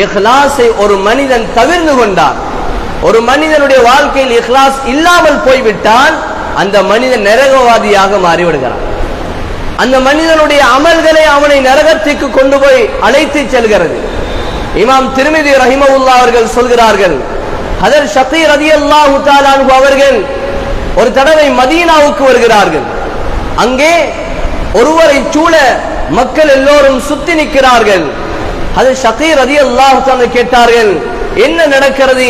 இஹ்லாஸை ஒரு மனிதன் தவிர்ந்து கொண்டார் ஒரு மனிதனுடைய வாழ்க்கையில் இஹ்லாஸ் இல்லாமல் போய்விட்டால் அந்த மனிதன் நரகவாதியாக மாறிவிடுகிறான். அந்த மனிதனுடைய அமல்களை அவனை நரகத்திற்கு கொண்டு போய் அழைத்து செல்கிறது. இமாம் திருமிதி ரஹிமவுல்லா அவர்கள் சொல்கிறார்கள் ஹதர் ஷக்கீர் ரதியல்லாஹு தஆலா அன்ஹு அவர்கள் ஒரு தடவை மதீனாவுக்கு வருகிறார்கள். அங்கே ஒருவரை சூழ மக்கள் எல்லோரும் சுத்தி நிற்கிறார்கள். அது ஷகீர் ரதியல்லாஹு தஆலா கேட்டார்கள் என்ன நடக்கிறது?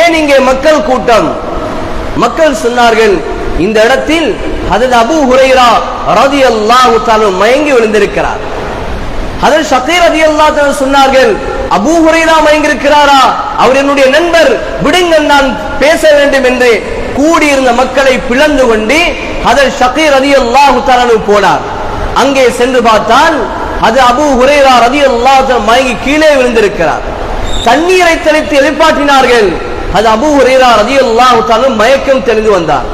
ஏன் இங்கே மக்கள் கூட்டம்? மக்கள் சொன்னார்கள் இந்த இடத்தில் அதன் அபூ ஹுரைரா ரதியல்லாஹு தஆலா மயங்கி விழுந்திருக்கிறார். அதில் ஷகீர் ரதி அல்லாஹ் சொன்னார்கள் அபூ ஹுரைரா மயங்கிருக்கிறாரா அவர் என்னுடைய நண்பர் விடுங்கள் நான் பேச வேண்டும் என்று கூடியிருந்த மக்களை பிளந்து கொண்டு அதில் ஷகீர் ரதி அல்லாஹு போனார். அங்கே சென்று பார்த்தால் அது அபு ஹுரைரா ரதி அல்லாஹ் மயங்கி கீழே விழுந்திருக்கிறார். தண்ணீரை தெளித்து எதிர்பார்த்தினார்கள். அது அபு ஹுரைரா ரதி அல்லாஹு மயக்கம் தெளிந்து வந்தார்.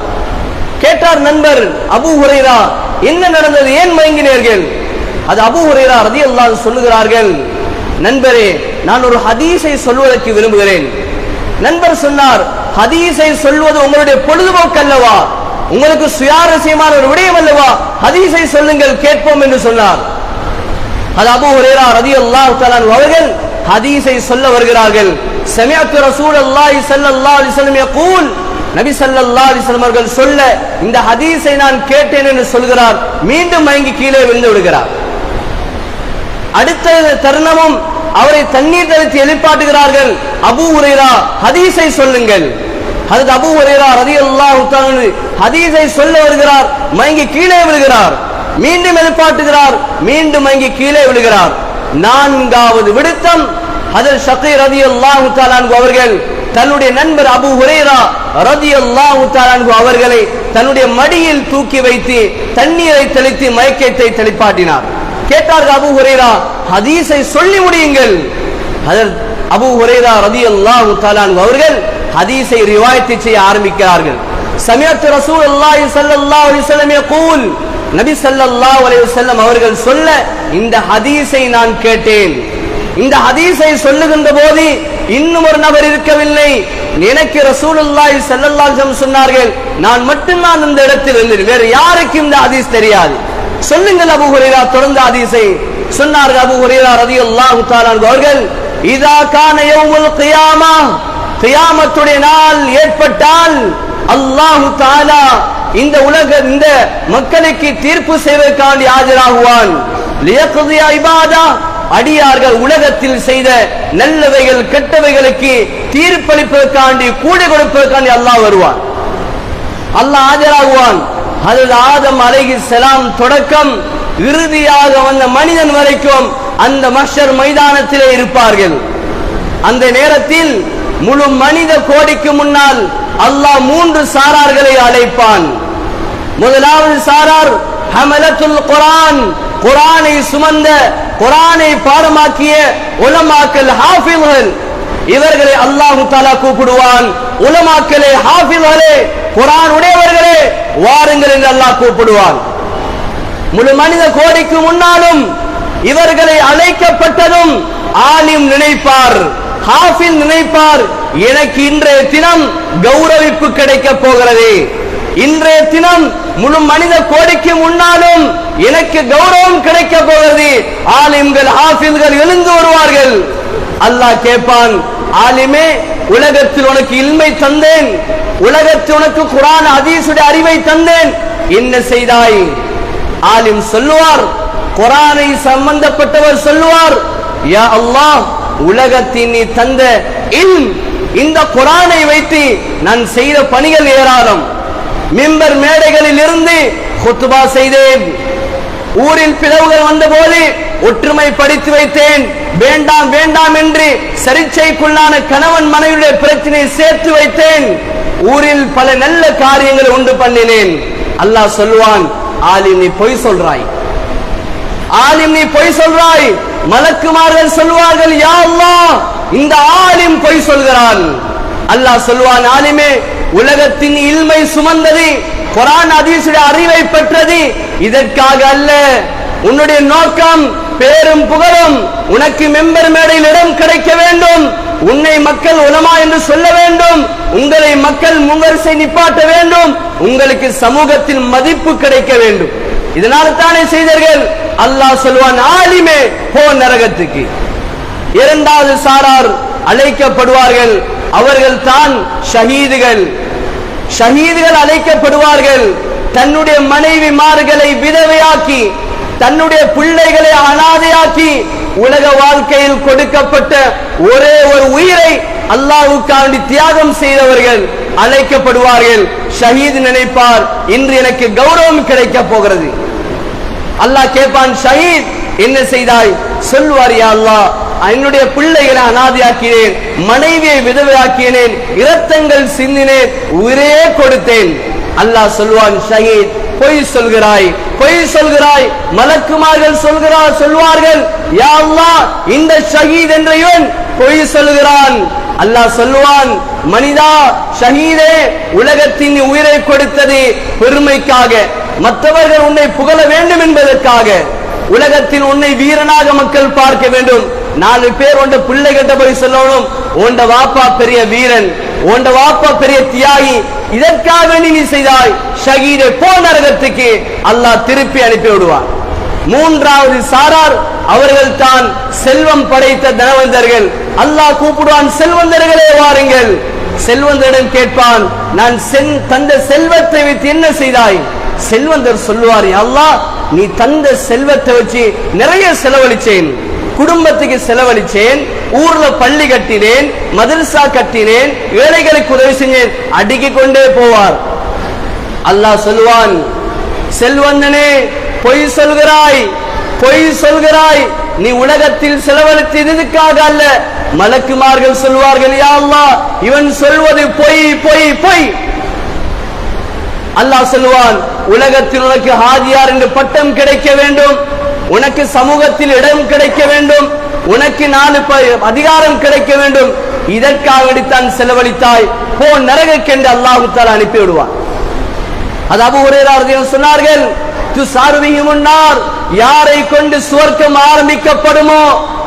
கேட்டார் நண்பர் அபு ஹுரைரா என்ன நடந்தது? ஏன் மயங்கினீர்கள்? அது அபு ஹுரைரா ரதியல்லாஹு சொல்லுகிறார்கள் நண்பரே நான் ஒரு ஹதீஸை சொல்வதற்கு விரும்புகிறேன். நண்பர் சொன்னார் ஹதீஸை சொல்வது உங்களுடைய பொழுதுபோக்கு அல்லவா? உங்களுக்கு சுயாரஸ்யமான ஒரு விடயம் அல்லவா? ஹதீஸை சொல்லுங்கள் கேட்போம் என்று சொன்னார். அது அபு ஹுரைரா ரதியல்லாஹு தஆலா அவர்கள் ஹதீஸை சொல்ல வருகிறார்கள். சமிஅத்து ரசூலுல்லாஹி ஸல்லல்லாஹு அலைஹி வஸல்லம் யகூல். நபி ஸல்லல்லாஹு அலைஹி வஸல்லம் அவர்கள் சொல்ல இந்த ஹதீஸை நான் கேட்டேன் என்று சொல்கிறார். மீண்டும் மயங்கி கீழே விழுந்து விடுகிறார். அடுத்த தருணமும் அவரை தண்ணீர் தெளித்து எழுப்பாட்டுகிறார்கள். அபு உரைரா ஹதீஸை சொல்லுங்கள். அதுக்கு அபு ஹுரைரா ரலியல்லாஹு தஆலா ஹதீஸை சொல்ல வருகிறார். மயங்கி கீழே விழுகிறார். மீண்டும் எதிர்பார்த்துகிறார் மீண்டும் அங்கே கீழே விழுகிறார். நான்காவது விடுத்தம். அதில் ஷக்கீர் ரலியல்லாஹு தஆலா அவர்கள் தன்னுடைய நண்பர் அபு ஹுரைரா ரலியல்லாஹு தஆலா அவர்களை தன்னுடைய மடியில் தூக்கி வைத்து தண்ணீரை தெளித்து மயக்கத்தை தெளிப்பாட்டினார். கேட்டார்கள் அபு ஹுரேரா ஹதீஸை சொல்லி முடியுங்கள். அதில் அபு ஹுரைரா ரலியல்லாஹு தஆலா அவர்கள் ஹதீஸை ரிவாயத்தை செய்ய ஆரம்பிக்கிறார்கள். சமியத்து ரசூலுல்லாஹி ஸல்லல்லாஹு அலைஹி வஸல்லம் யகூல். நபி சல்லா அலைஹி அவர்கள் சொல்ல இந்த ஹதீஸை நான் கேட்டேன். இந்த ஹதீஸை சொல்லுகின்ற போது இன்னும் ஒரு நபர் இருக்கவில்லை. எனக்கு ரசூலுல்லாய் ஸல்லல்லாஹு சொன்னார்கள் நான் மட்டும்தான் இந்த இடத்தில் இருந்தேன். வேறு யாருக்கும் இந்த ஹதீஸ் தெரியாது. சொல்லுங்கள் அபு ஹுரேரா தொடர்ந்த ஹதீஸை. சொன்னார்கள் அபு ஹுரேரா ரலியல்லாஹு அல்லாஹ் அவர்கள் இதா கான யௌமுல் கியாமா கியாமத்துடைய நாள் ஏற்பட்டால் அல்லாஹு தாலா இந்த உலக இந்த மக்களுக்கு தீர்ப்பு செய்வதற்காண்டி ஆஜராகுவான். அடியார்கள் உலகத்தில் செய்த நல்லவைகள் கெட்டவைகளுக்கு தீர்ப்பளிப்பதற்காண்டி கூடை கொடுப்பதற்காண்டி அல்லாஹ் வருவான். அல்லாஹ் ஆஜராகுவான். அதில் ஆதம் அலைஹி செலாம் தொடக்கம் இறுதியாக வந்த மனிதன் வரைக்கும் அந்த மஷர் மைதானத்திலே இருப்பார்கள். அந்த நேரத்தில் முழு மனித கோடிக்கு முன்னால் அல்லாஹ் மூன்று சாரார்களை அழைப்பான். முதலாவது சாரார் ஹமலத்துல் குரான். குரானை சுமந்த குரானை பாடமாக்கிய உலமாக்கல் ஹாஃபில்கள் இவர்களை அல்லாஹு தாலா கூப்பிடுவான். உலமாக்களே ஹாஃபில்களே குரான் உடையவர்களே வாருங்கள் என்று அல்லாஹ் கூப்பிடுவான். முழு மனித கோடிக்கு முன்னாலும் இவர்களை அழைக்கப்பட்டதும் ஆலிம் நினைப்பார். ஹாஃபில் நினைப்பார் எனக்கு இன்றைய தினம் கௌரவிப்பு கிடைக்க போகிறது. இன்றைய தினம் முழு மனித கோடிக்கு முன்னாலும் எனக்கு கௌரவம் கிடைக்க போகிறது. ஆலிம்கள் ஹாஃபில்கள் எழுந்து வருவார்கள். அல்லாஹ் கேட்பான் ஆலிமே உலகத்தில் உனக்கு இல்மை தந்தேன். உலகத்தில் உனக்கு குரான் அதீசுடைய அறிவை தந்தேன். என்ன செய்தாய்? ஆலிம் சொல்லுவார் குரானை சம்பந்தப்பட்டவர் சொல்லுவார் யா அல்லாஹ் உலகத்தின் நீ தந்த இல் இந்த குரானை வைத்து நான் செய்த பணிகள் ஏராளம். மிம்பர் மேடைகளில் இருந்து குத்துபா செய்தேன். ஊரில் பிளவுகள் வந்தபோது ஒற்றுமை படித்து வைத்தேன். வேண்டாம் வேண்டாம் என்று சரிச்சைக்குள்ளான கணவன் மனைவியுடைய பிரச்சனையை சேர்த்து வைத்தேன். ஊரில் பல நல்ல காரியங்களை உண்டு பண்ணினேன். அல்லாஹ் சொல்லுவான் ஆலிம் நீ பொய் சொல்றாய். ஆலிம் நீ பொய் சொல்றாய். மலக்குமார்கள் சொல்வார்கள் யா இந்த ஆலிம் பொய் சொல்கிறான். அல்லாஹ் சொல்வான் ஆலிமே உலகத்தின் இல்மை சுமந்தது குரான் அதீசுடைய அறிவை பெற்றது இதற்காக அல்ல. உன்னுடைய நோக்கம் பேரும் புகழும் உனக்கு மெம்பர் மேடையில் இடம் கிடைக்க வேண்டும். உன்னை மக்கள் உலமா என்று சொல்ல வேண்டும். உங்களை மக்கள் முன்வரிசை நிப்பாட்ட வேண்டும். உங்களுக்கு சமூகத்தில் மதிப்பு கிடைக்க வேண்டும். இதனால தானே செய்தீர்கள். அல்லாஹ் சொல்வான் ஆலிமே போ நரகத்துக்கு. இரண்டாவது சாரார் அழைக்கப்படுவார்கள். அவர்கள் தான் ஷஹீதுகள். ஷஹீதுகள் அழைக்கப்படுவார்கள். தன்னுடைய மனைவிமார்களை விதவையாக்கி தன்னுடைய பிள்ளைகளை அனாதையாக்கி உலக வாழ்க்கையில் கொடுக்கப்பட்ட ஒரே ஒரு உயிரை அல்லாஹ்வுக்காண்டி தியாகம் செய்தவர்கள் அழைக்கப்படுவார்கள். ஷஹீத் நினைப்பார் இன்று எனக்கு கௌரவம் கிடைக்க போகிறது. அல்லாஹ் கேட்பான் ஷஹீத் என்ன செய்தாய்? சொல்வார் யா அல்லாஹ் என்னுடைய பிள்ளைகளை அனாதையாக்கினேன் மனைவியை விதவையாக்கினேன் இரத்தங்கள் சிந்தினேன் உயிரே கொடுத்தேன். அல்லாஹ் சொல்வான் ஷஹீத் பொய் சொல்கிறாய் பொய் சொல்கிறாய் மலக்குமார்கள் சொல்கிறார் சொல்வார்கள் யா அல்லாஹ் இந்த ஷஹீத் என்ற இவன் பொய் சொல்கிறான். அல்லாஹ் சொல்லுவான் மனிதா ஷஹீதே உலகத்தின் உயிரை கொடுத்தது பெருமைக்காக மற்றவர்கள் உன்னை புகழ வேண்டும் என்பதற்காக உலகத்தில் உன்னை வீரனாக மக்கள் பார்க்க வேண்டும். நாலு பேர் உண்ட பிள்ளை கட்டபடி சொல்லணும். உண்ட வாப்பா பெரிய வீரன் உண்ட வாப்பா பெரிய தியாகி இதற்காக நீ செய்தாய். ஷகீரை போ நரகத்துக்கு அல்லாஹ் திருப்பி அனுப்பி விடுவான். மூன்றாவது சாரார் அவர்கள் தான் செல்வம் படைத்த தனவந்தர்கள். அல்லாஹ் கூப்பிடுவான் செல்வந்தர்களே வாருங்கள். செல்வந்தரிடம் கேட்பான் நான் சென் தந்த செல்வத்தை வைத்து என்ன செய்தாய்? செல்வந்தர் சொல்லுவார் அல்லா நீ தந்த செல்வத்தை வச்சு நிறைய செலவழிச்சேன். குடும்பத்துக்கு செலவழிச்சேன். ஊர்ல பள்ளி கட்டினேன். மதரசா கட்டினேன். ஏழைகளுக்கு உதவி செஞ்சேன். அடுக்கிக் கொண்டே போவார். அல்லாஹ் சொல்லுவான் செல்வந்தனே பொய் சொல்கிறாய். பொய் சொல்கிறாய். நீ உலகத்தில் செலவழித்ததுக்காக அல்ல. மலக்குமார்கள் சொல்வார்கள் யா இவன் சொல்வது பொய் பொய் பொய். அல்லாஹ் சொல்லுவான் உலகத்தில் உனக்கு ஹாஜியார் என்று பட்டம் கிடைக்க வேண்டும் உனக்கு சமூகத்தில் இடம் கிடைக்க வேண்டும் உனக்கு நாலு அதிகாரம் கிடைக்க வேண்டும். இதற்காக வேண்டித்தான் செலவழித்தாய். போ நரகக்கென்று அல்லாஹு தாலா அனுப்பி விடுவான் அது அபு ஹுரைரா சொன்னார்கள் முன்னார். யாரை கொண்டு சுவர்க்கம் ஆரம்பிக்கப்படுமோ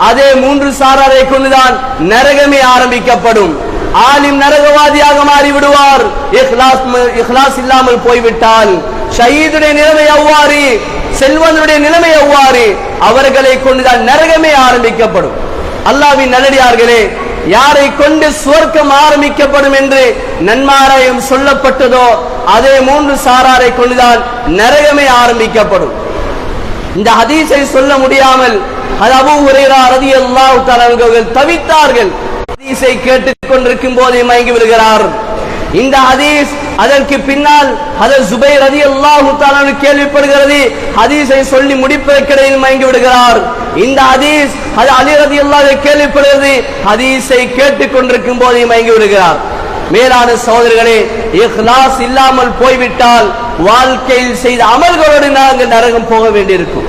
அதே மூன்று சாராரை கொண்டுதான் நரகமே ஆரம்பிக்கப்படும். ஆலிம் நரகவாதியாக மாறி விடுவார் இஹ்லாஸ் இஹ்லாஸ் இல்லாமல் போய்விட்டால். ஷயீதுடைய நிலைமை அவ்வாறு செல்வனுடைய நிலைமை அவ்வாறு அவர்களை கொண்டுதான் நரகமே ஆரம்பிக்கப்படும். அல்லாவின் நல்லடியார்களே யாரை கொண்டு சுவர்க்கம் ஆரம்பிக்கப்படும் என்று நன்மாராயம் சொல்லப்பட்டதோ அதே மூன்று சாராரை கொண்டுதான் நரகமே ஆரம்பிக்கப்படும். இந்த ஹதீஸை சொல்ல முடியாமல் அது அபு ஹுரைரா ரலியல்லாஹு தஆலா தவித்தார்கள். ஹதீஸை கேட்டுக் கொண்டிருக்கும் போதே மயங்கி விடுகிறார். இந்த ஹதீஸ் அதற்கு பின்னால் ஹதர் ஜுபைர் ரலியல்லாஹு தஆலா கேள்விப்படுகிறது. ஹதீஸை சொல்லி முடிப்பதற்கிடையில் மயங்கி விடுகிறார். இந்த ஹதீஸ் அது அலி ரதி ரலியல்லாஹு கேள்விப்படுகிறது. ஹதீஸை கேட்டுக் கொண்டிருக்கும் போதே மயங்கி விடுகிறார். மேலான சகோதரர்களே இஹ்லாஸ் இல்லாமல் போய்விட்டால் வாழ்க்கையில் செய்த அமல்களோடு நாங்கள் நரகம் போக வேண்டியிருக்கும்.